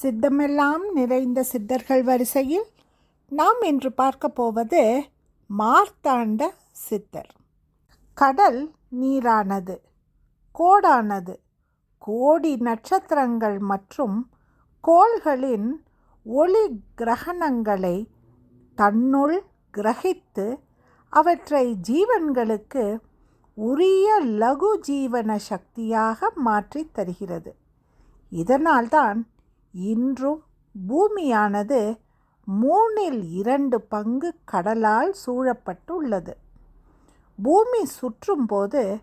சித்தமெல்லாம் நிறைந்த சித்தர்கள் வரிசையில் நாம் இன்று பார்க்க போவது மார்த்தாண்ட சித்தர். கடல் நீரானது கோடானது கோடி நட்சத்திரங்கள் மற்றும் கோள்களின் ஒளி கிரகணங்களை தன்னுள் கிரகித்து அவற்றை ஜீவன்களுக்கு உரிய லகு ஜீவன சக்தியாக மாற்றித் தருகிறது. இதனால்தான் இன்றும் பூமியானது மூணில் இரண்டு பங்கு கடலால் சூழப்பட்டுள்ளது. பூமி சுற்றும்போது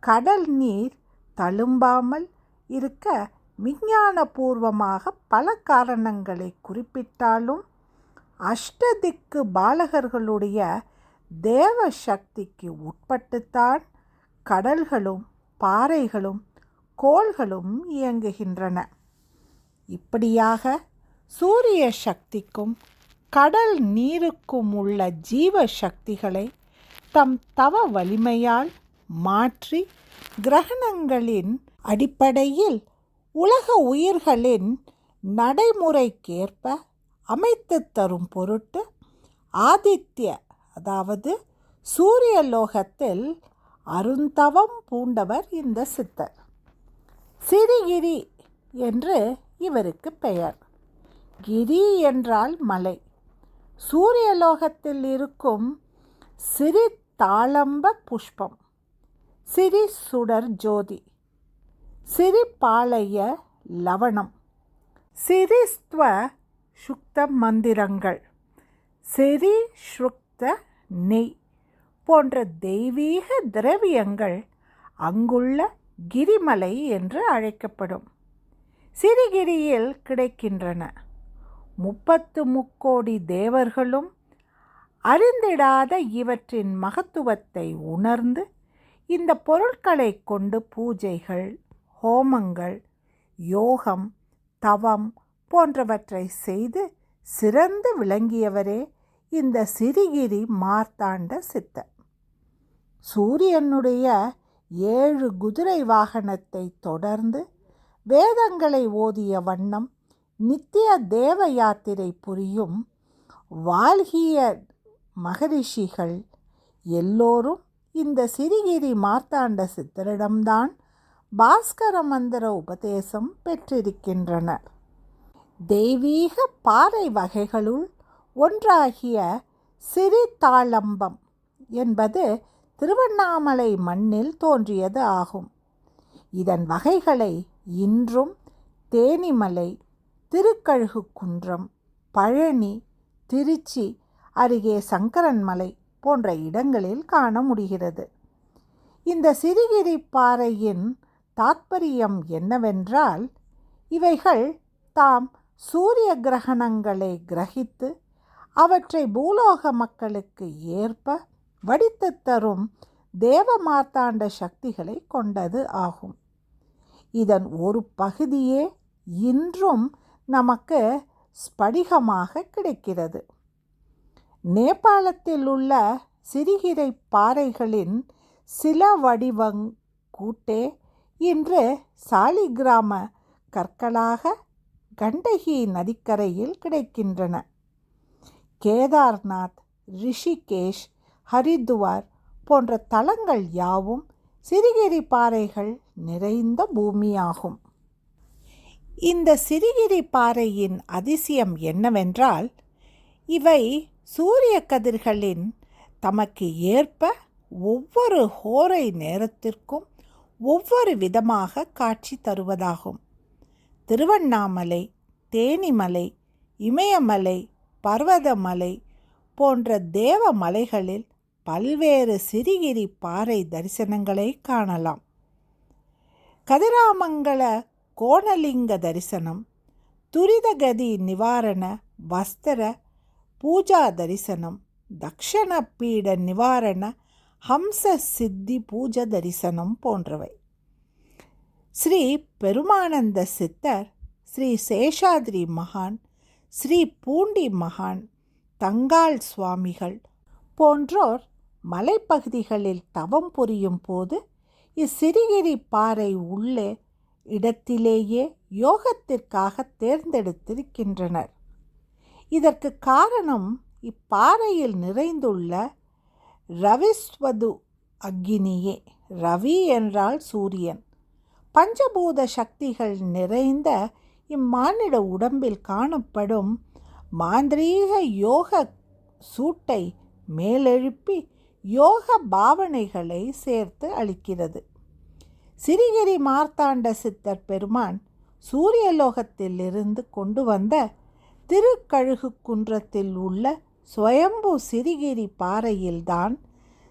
கடல் நீர் தழும்பாமல் இருக்க விஞ்ஞானபூர்வமாக பல காரணங்களை குறிப்பிட்டாலும் அஷ்டதிக்கு பாலகர்களுடைய தேவ சக்திக்கு உட்பட்டுத்தான் கடல்களும் பாறைகளும் கோள்களும் இயங்குகின்றன. இப்படியாக சூரிய சக்திக்கும் கடல் நீருக்கும் உள்ள ஜீவ சக்திகளை தம் தவ வலிமையால் மாற்றி கிரகணங்களின் அடிப்படையில் உலக உயிர்களின் நடைமுறைக்கேற்ப அமைத்து தரும் பொருட்டு ஆதித்ய அதாவது சூரிய லோகத்தில் அருந்தவம் பூண்டவர் இந்த சித்தர். சிறிகிரி என்று இவருக்கு பெயர். கிரி என்றால் மலை. சூரியலோகத்தில் இருக்கும் சிறி தாளம்ப புஷ்பம். சிறி சுடர் ஜோதி. சிறி பாளைய லவணம். சிரிஸ்துவ சுக்த மந்திரங்கள். சிறி ஸ்ருக்த நெய் போன்ற தெய்வீக திரவியங்கள் அங்குள்ள கிரிமலை என்று அழைக்கப்படும். சிறிகிரியில் கிடைக்கின்றன. முப்பத்து முக்கோடி தேவர்களும் அறிந்திடாத இவற்றின் மகத்துவத்தை உணர்ந்து இந்த பொருட்களை கொண்டு பூஜைகள் ஹோமங்கள் யோகம் தவம் போன்றவற்றை செய்து சிறந்து விளங்கியவரே இந்த சிறிகிரி மார்த்தாண்ட சித்தர். சூரியனுடைய ஏழு குதிரை வாகனத்தை தொடர்ந்து வேதங்களை ஓதிய வண்ணம் நித்திய தேவ யாத்திரை புரியும் வால்கிய மகரிஷிகள் எல்லோரும் இந்த சிறிகிரி மார்த்தாண்ட சித்தரிடம்தான் பாஸ்கர மந்திர உபதேசம் பெற்றிருக்கின்றனர் தெய்வீக பாறை வகைகளுள் ஒன்றாகிய சிறிதாளம்பம் என்பது திருவண்ணாமலை மண்ணில் தோன்றியது ஆகும். இதன் வகைகளை இன்றும் தேனிமலை திருக்கழுகு குன்றம் பழனி திருச்சி அருகே சங்கரன்மலை போன்ற இடங்களில் காண முடிகிறது. இந்த சிறுகிரி பாறையின் தாத்பரியம் என்னவென்றால் இவைகள் தாம் சூரிய கிரகணங்களை கிரகித்து அவற்றை பூலோக மக்களுக்கு ஏற்ப வடித்து தரும் தேவ மார்த்தாண்ட சக்திகளை கொண்டது ஆகும். இதன் ஒரு பகுதியே இன்றும் நமக்கு ஸ்படிகமாக கிடைக்கிறது. நேபாளத்தில் உள்ள சிறுகிரை பாறைகளின் சில வடிவங் கூட்டே இன்று சாலிகிராம கற்களாக கண்டகி நதிக்கரையில் கிடைக்கின்றன. கேதார்நாத் ரிஷிகேஷ் ஹரித்துவார் போன்ற தலங்கள் யாவும் சிறுகிரி பாறைகள் நிறைந்த பூமியாகும். இந்த சிறுகிரி பாறையின் அதிசயம் என்னவென்றால் இவை சூரிய கதிர்களின் தமக்கு ஏற்ப ஒவ்வொரு ஹோரை நேரத்திற்கும் ஒவ்வொரு விதமாக காட்சி தருவதாகும். திருவண்ணாமலை தேனிமலை இமயமலை பர்வதமலை போன்ற தேவ மலைகளில் பல்வேறு சிறிகிரி பாறை தரிசனங்களை காணலாம். கதிராமங்கல கோணலிங்க தரிசனம் துரிதகதி நிவாரண வஸ்திர பூஜா தரிசனம் தக்ஷண பீட நிவாரண ஹம்ச சித்தி பூஜ தரிசனம் போன்றவை. ஸ்ரீ பெருமானந்த சித்தர் ஸ்ரீ சேஷாதிரி மகான் ஸ்ரீ பூண்டி மகான் தங்கால் சுவாமிகள் போன்றோர் மலைப்பகுதிகளில் தவம் புரியும் போது இச்சிறிகிரி பாறை உள்ளே இடத்திலேயே யோகத்திற்காக தேர்ந்தெடுத்திருக்கின்றனர். இதற்கு காரணம் இப்பாறையில் நிறைந்துள்ள ரவிஸ்வது அக்னியே. ரவி என்றால் சூரியன். பஞ்சபூத சக்திகள் நிறைந்த இம்மானிட உடம்பில் காணப்படும் மாந்திரீக யோக சூட்டை மேலெழுப்பி யோக பாவனைகளை சேர்த்து அளிக்கிறது. சிறிகிரி மார்த்தாண்ட சித்தர் பெருமான் சூரியலோகத்திலிருந்து கொண்டு வந்த திருக்கழுகு குன்றத்தில் உள்ள சுயம்பு சிறிகிரி பாறையில்தான்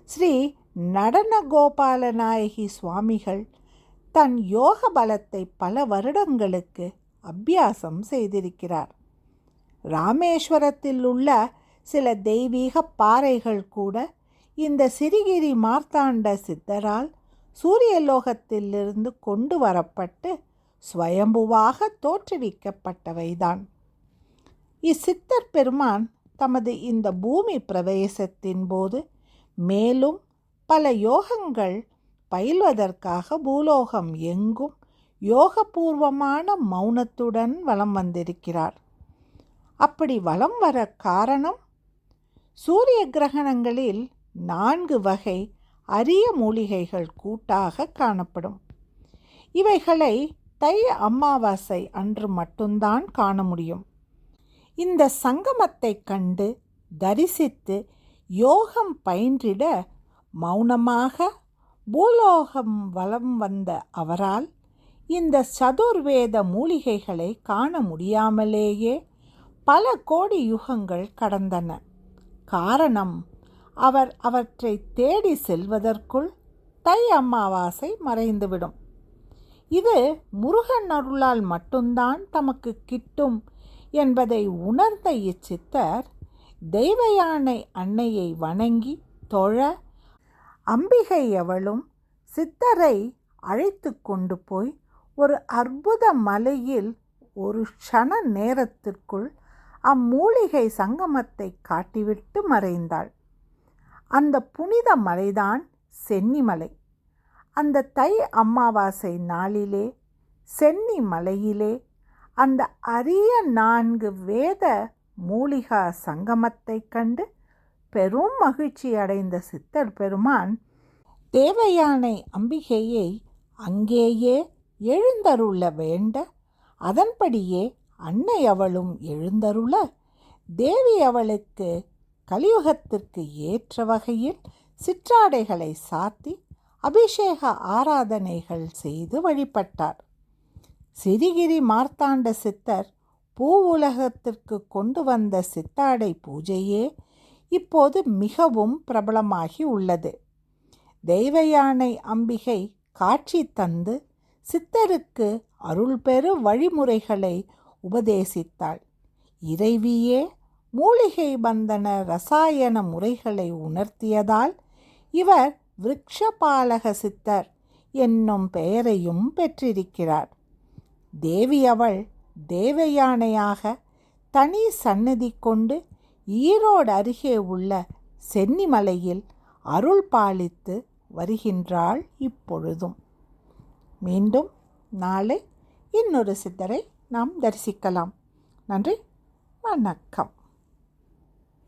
ஸ்ரீ நடன கோபாலநாயகி சுவாமிகள் தன் யோக பலத்தை பல வருடங்களுக்கு அபியாசம் செய்திருக்கிறார். ராமேஸ்வரத்தில் உள்ள சில தெய்வீக பாறைகள் கூட இந்த சிறிகிரி மார்த்தாண்ட சித்தரால் சூரியலோகத்திலிருந்து கொண்டு வரப்பட்டு ஸ்வயம்புவாக தோற்றுவிக்கப்பட்டவைதான். இச்சித்தர் பெருமான் தமது இந்த பூமி பிரவேசத்தின் போது மேலும் பல யோகங்கள் பயில்வதற்காக பூலோகம் எங்கும் யோகபூர்வமான மௌனத்துடன் வலம் வந்திருக்கிறார். அப்படி வலம் வர காரணம் சூரிய கிரகணங்களில் நான்கு வகை அரிய மூலிகைகள் கூட்டாக காணப்படும். இவைகளை தை அமாவாசை அன்று மட்டும்தான் காண முடியும். இந்த சங்கமத்தை கண்டு தரிசித்து யோகம் பயின்றிட மௌனமாக பூலோகம் வலம் வந்த அவரால் இந்த சதுர்வேத மூலிகைகளை காண முடியாமலேயே பல கோடி யுகங்கள் கடந்தன. காரணம் அவர் அவற்றை தேடி செல்வதற்குள் தை அமாவாசை மறைந்துவிடும். இது முருகன் அருளால் மட்டும்தான் தமக்கு கிட்டும் என்பதை உணர்ந்த இச்சித்தர் தெய்வ யானை அன்னையை வணங்கி தொழ அம்பிகை அவளும் சித்தரை அழைத்து கொண்டு போய் ஒரு அற்புத மலையில் ஒரு க்ஷண நேரத்திற்குள் அம்மூலிகை சங்கமத்தை காட்டிவிட்டு மறைந்தாள். அந்த புனித மலைதான் சென்னிமலை. அந்த தை அமாவாசை நாளிலே சென்னி மலையிலே அந்த அரிய நான்கு வேத மூலிகா சங்கமத்தை கண்டு பெரும் மகிழ்ச்சி அடைந்த சித்தர் பெருமான் தேவயானை அம்பிகையை அங்கேயே எழுந்தருள வேண்ட அதன்படியே அன்னை அவளும் எழுந்தருள தேவி அவளுக்கு கலியுகத்திற்கு ஏற்ற வகையில் சிற்றாடைகளை சாத்தி அபிஷேக ஆராதனைகள் செய்து வழிபட்டார். சிறிகிரி மார்த்தாண்ட சித்தர் பூ உலகத்திற்கு கொண்டு வந்த சித்தாடை பூஜையே இப்போது மிகவும் பிரபலமாகி உள்ளது. தெய்வயானை அம்பிகை காட்சி தந்து சித்தருக்கு அருள்பெறு வழிமுறைகளை உபதேசித்தாள். இறைவியே மூலிகை பந்தன ரசாயன முறைகளை உணர்த்தியதால் இவர் விரக்ஷபாலக சித்தர் என்னும் பெயரையும் பெற்றிருக்கிறார். தேவி அவள் தேவயானையாக தனி சன்னதி கொண்டு ஈரோடு அருகே உள்ள சென்னிமலையில் அருள் பாலித்து வருகின்றாள் இப்பொழுதும். மீண்டும் நாளை இன்னொரு சித்தரை நாம் தரிசிக்கலாம். நன்றி வணக்கம்.